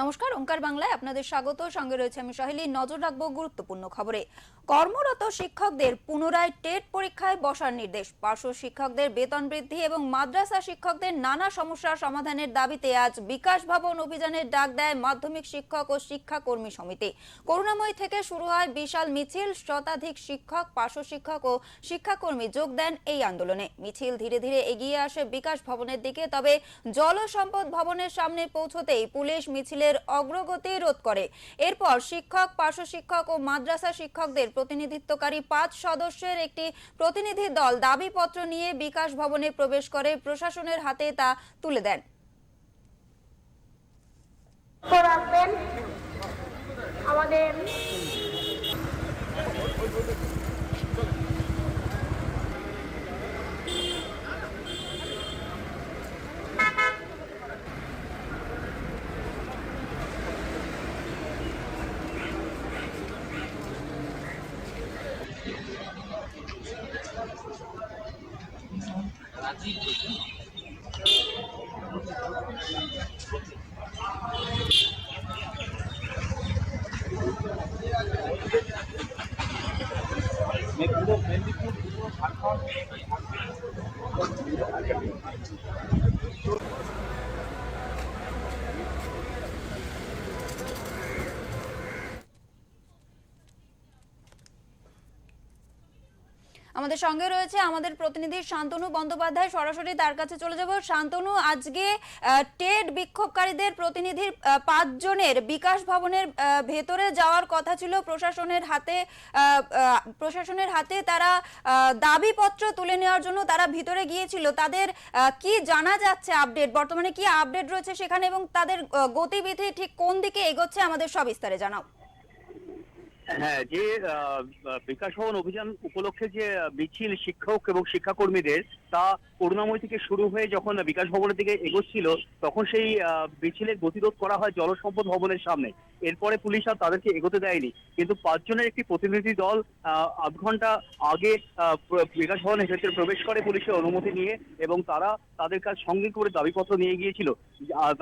নমস্কার, ওঙ্কার বাংলায় আপনাদের স্বাগত। সঙ্গে রয়েছে আমি সহেলি। নজর রাখব গুরুত্বপূর্ণ খবরে। কর্মরত শিক্ষকদের পুনরায় টেট পরীক্ষায় বসার নির্দেশ। পার্শ্ব শিক্ষকদের বেতন বৃদ্ধি এবং মাদ্রাসা শিক্ষকদের নানা সমস্যার সমাধানের দাবিতে আজ বিকাশ ভবন অভিযানের ডাক দেয় মাধ্যমিক শিক্ষক ও শিক্ষাকর্মী সমিতি। করুণাময়ী থেকে শুরু হয় বিশাল মিছিল। শতাধিক শিক্ষক, পার্শ্ব শিক্ষক ও শিক্ষাকর্মী যোগ দেন এই আন্দোলনে। মিছিল ধীরে ধীরে এগিয়ে আসে বিকাশ ভবনের দিকে, তবে জল সম্পদ ভবনের সামনে পৌঁছতেই পুলিশ মিছিলের অগ্রগতি রোধ করে। এরপর শিক্ষক পার্শ্ব শিক্ষক ও মাদ্রাসা শিক্ষকদের প্রতিনিধিত্বকারী পাঁচ সদস্যের একটি প্রতিনিধি দল দাবিপত্র নিয়ে বিকাশ ভবনে প্রবেশ করে প্রশাসনের হাতে তা তুলে দেন। আমাদের মেদিনীপুর মেদিনীপুর আমাদের সঙ্গে রয়েছে আমাদের প্রতিনিধি শান্তনু বন্দ্যোপাধ্যায়। সরাসরি তার কাছে চলে যাব। শান্তনু, আজকে টেট বিক্ষোভকারীদের প্রতিনিধির পাঁচজনের বিকাশ ভবনের ভেতরে যাওয়ার কথা ছিল। প্রশাসনের হাতে প্রশাসনের হাতে তারা দাবিপত্র তুলে নেওয়ার জন্য তারা ভিতরে গিয়েছিল। তাদের কি জানা যাচ্ছে আপডেট? বর্তমানে কি আপডেট রয়েছে সেখানে এবং তাদের গতিবিধি ঠিক কোন দিকে এগোচ্ছে আমাদের সবিস্তারে জানাও। হ্যাঁ যে বিকাশ ভবন অভিযান উপলক্ষে যে মিছিল শিক্ষক এবং শিক্ষাকর্মীদের তা করুণাময় থেকে শুরু হয়ে যখন বিকাশ ভবনের দিকে এগোচ্ছিল, তখন সেই মিছিলের গতিরোধ করা হয় জলসম্পদ ভবনের সামনে। এরপরে পুলিশ আর তাদেরকে এগোতে দেয়নি। কিন্তু পাঁচজনের একটি প্রতিনিধি দল আধ ঘণ্টা আগে বিকাশ ভবনের ভেতরে প্রবেশ করে পুলিশের অনুমতি নিয়ে এবং তারা তাদের কাছ সঙ্গে করে দাবিপত্র নিয়ে গিয়েছিল।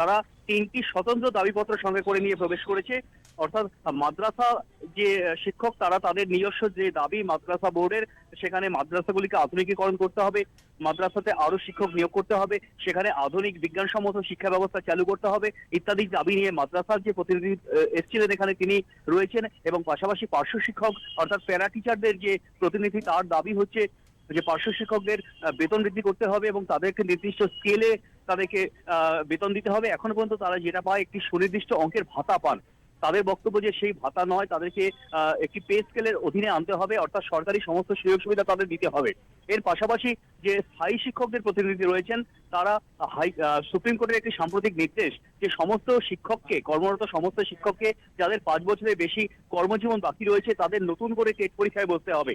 তারা তিনটি স্বতন্ত্র দাবিপত্র সঙ্গে করে নিয়ে প্রবেশ করেছে। অর্থাৎ মাদ্রাসা যে, শিক্ষক, তারা তাদের নিজস্ব যে দাবি মাদ্রাসা বোর্ডের সেখানে মাদ্রাসাগুলিকে আধুনিকীকরণ করতে হবে, মাদ্রাসাতে আরও শিক্ষক নিয়োগ করতে হবে, সেখানে আধুনিক বিজ্ঞানসম্মত শিক্ষা ব্যবস্থা চালু করতে হবে, ইত্যাদি দাবি নিয়ে মাদ্রাসার যে প্রতিনিধি এসেছিলেন এখানে তিনি রয়েছেন এবং পাশাপাশি পার্শ্ব শিক্ষক অর্থাৎ প্যারা টিচারদের যে প্রতিনিধি, তার দাবি হচ্ছে যে পার্শ্ব শিক্ষকদের বেতন বৃদ্ধি করতে হবে এবং তাদেরকে নির্দিষ্ট স্কেলে তাদেরকে বেতন দিতে হবে। এখন পর্যন্ত তারা যেটা পায় একটি সুনির্দিষ্ট অঙ্কের ভাতা পান। তাদের বক্তব্য যে সেই ভাতা নয়, তাদেরকে একটি পে স্কেলের অধীনে আনতে হবে, অর্থাৎ সরকারি সমস্ত সুযোগ সুবিধা তাদের দিতে হবে। এর পাশাপাশি যে স্থায়ী শিক্ষকদের প্রতিনিধি রয়েছেন, তারা হাই সুপ্রিম কোর্টের একটি সাম্প্রতিক নির্দেশ যে সমস্ত শিক্ষককে, কর্মরত সমস্ত শিক্ষককে, যাদের পাঁচ বছরের বেশি কর্মজীবন বাকি রয়েছে, তাদের নতুন করে টেট পরীক্ষায় বসতে হবে।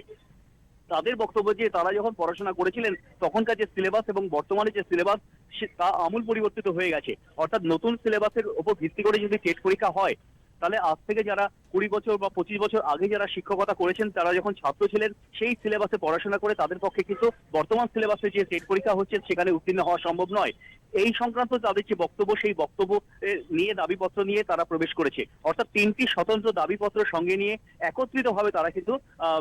তাদের বক্তব্য যে তারা যখন পড়াশোনা করেছিলেন, তখনকার যে সিলেবাস এবং বর্তমানে যে সিলেবাস তা আমূল পরিবর্তিত হয়ে গেছে। অর্থাৎ নতুন সিলেবাসের উপর ভিত্তি করে যদি টেট পরীক্ষা হয় তাহলে আজ থেকে যারা কুড়ি বছর বা পঁচিশ বছর আগে যারা শিক্ষকতা করেছেন, তারা যখন ছাত্র ছিলেন, সেই সিলেবাসে পড়াশোনা করে তাদের পক্ষে কিন্তু বর্তমান সিলেবাসে যে টেট পরীক্ষা হচ্ছে, সেখানে উত্তীর্ণ হওয়া সম্ভব নয়। এই সংক্রান্ত তাদের যে বক্তব্য, সেই বক্তব্য নিয়ে দাবিপত্র নিয়ে তারা প্রবেশ করেছে। অর্থাৎ তিনটি স্বতন্ত্র দাবিপত্র সঙ্গে নিয়ে একত্রিতভাবে তারা কিন্তু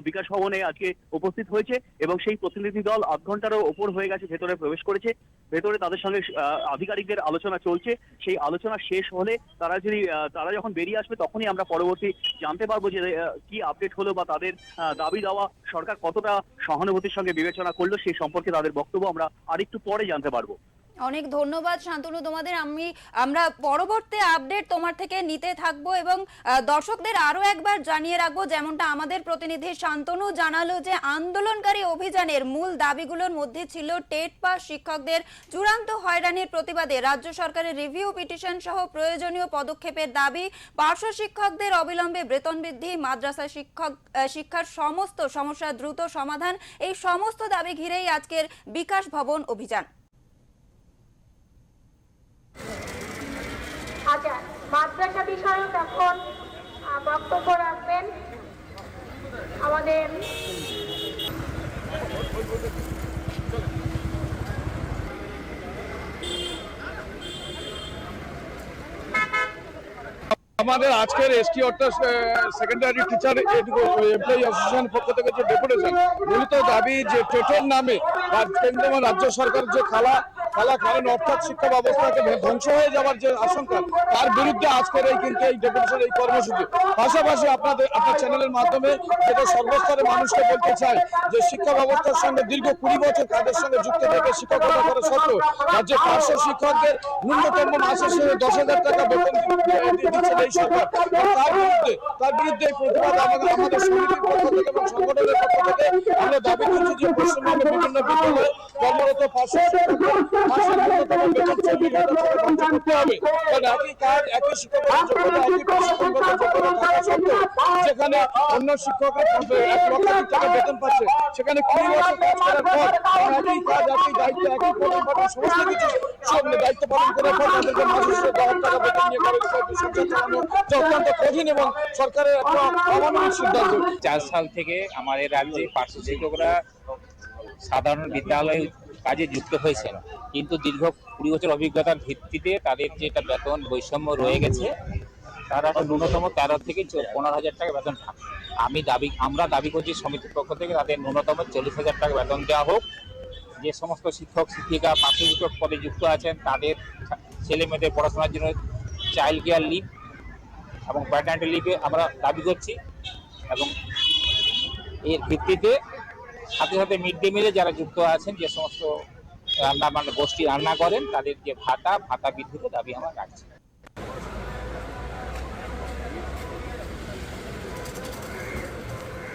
বিকাশ ভবনে আজকে উপস্থিত হয়েছে এবং সেই প্রতিনিধি দল আধ ঘন্টারও ওপর হয়ে গেছে, ভেতরে প্রবেশ করেছে। ভেতরে তাদের সঙ্গে আধিকারিকদের আলোচনা চলছে। সেই আলোচনা শেষ হলে তারা যদি তারা যখন বেরিয়ে আসবে, তখনই আমরা পরবর্তী জানতে পারব যে কি আপডেট হলো বা তাদের দাবি দেওয়া সরকার কতটা সহানুভূতির সঙ্গে বিবেচনা করল, সেই সম্পর্কে তাদের বক্তব্য আমরা আরেকটু পরে জানতে পারব। অনেক ধন্যবাদ শান্তনু। তোমাদের আমি, আমরা পরবর্তী আপডেট তোমার থেকে নিতে থাকব এবং দর্শকদের আরও একবার জানিয়ে রাখব, যেমনটা আমাদের প্রতিনিধি শান্তনু জানালো যে আন্দোলনকারী অভিযানের মূল দাবিগুলোর মধ্যে ছিল টেট পাস শিক্ষকদের চূড়ান্ত হয়রানির প্রতিবাদে রাজ্য সরকারের রিভিউ পিটিশন সহ প্রয়োজনীয় পদক্ষেপের দাবি, পার্শ্ব শিক্ষকদের অবিলম্বে বেতন বৃদ্ধি, মাদ্রাসা শিক্ষক শিক্ষার সমস্ত সমস্যার দ্রুত সমাধান, এই সমস্ত দাবি ঘিরেই আজকের বিকাশ ভবন অভিযান। আচ্ছা মাদ্রাসা বিষয়ক এখন বক্তব্য রাখবেন। আমাদের আমাদের আজকের এসটি অর্থাৎ সেকেন্ডারি টিচার এমপ্লয়ি অ্যাসোসিয়েশন পক্ষ থেকে যে ডেপুটেশন মূলত দাবি যে টেটের নামে কেন্দ্র রাজ্য সরকার যে খালা খালা কারণ অর্থাৎ শিক্ষা ব্যবস্থাকে ধ্বংস হয়ে যাওয়ার যে আশঙ্কা, তার বিরুদ্ধে আজকের এই কিন্তু এই ডেপুটেশন এই কর্মসূচি। পাশাপাশি আপনাদের, আপনার চ্যানেলের মাধ্যমে যেটা সর্বস্তরের মানুষকে বলতে চাই, যে শিক্ষা ব্যবস্থার সঙ্গে দীর্ঘ কুড়ি বছর কাদের সঙ্গে যুক্ত থেকে শিক্ষকতা করা সত্ত্বেও রাজ্যের পার্শ্ব শিক্ষকদের ন্যূনতম মাসে সঙ্গে দশ হাজার টাকা বেতন দি- দিচ্ছেন এই সরকার। তার বিরুদ্ধে তার বিরুদ্ধে এই প্রতিবাদ আমাদের আমাদের সমিতির পক্ষ থেকে এবং সংগঠনের পক্ষ থেকে আমরা দাবি করছি যে পশ্চিমবঙ্গের বিভিন্ন বিদ্যালয়ে কর্মরত পার্শ্ব যেখানে অন্য শিক্ষকের পাচ্ছে সেখানে দায়িত্ব পালন এবং সরকারের সিদ্ধান্ত চার সাল থেকে আমাদের রাজ্যে পার্শ্ব শিক্ষকরা সাধারণ বিদ্যালয়ে কাজে যুক্ত হয়েছেন। কিন্তু দীর্ঘ কুড়ি বছর অভিজ্ঞতার ভিত্তিতে তাদের যেটা বেতন বৈষম্য রয়ে গেছে, তারা ন্যূনতম তেরো থেকে পনেরো হাজার টাকা বেতন পায় আমি দাবি, আমরা দাবি করছি সমিতির পক্ষ থেকে তাদের ন্যূনতম চল্লিশ হাজার টাকা বেতন দেওয়া হোক। যে সমস্ত শিক্ষক, শিক্ষিকা, পার্শ্ব শিক্ষক পদে যুক্ত আছেন, তাদের ছেলে মেয়েদের পড়াশোনার জন্য চাইল্ড কেয়ার লিভ এবং প্যাটার্নিটি লিভে আমরা দাবি করছি এবং এর ভিত্তিতে সাথে সাথে মিড ডে মিলে যারা যুক্ত আছেন, যে সমস্ত রান্না বান্না গোষ্ঠী রান্না করেন, তাদের যে ভাতা ভাতা বৃদ্ধিতে দাবি আমরা রাখছি।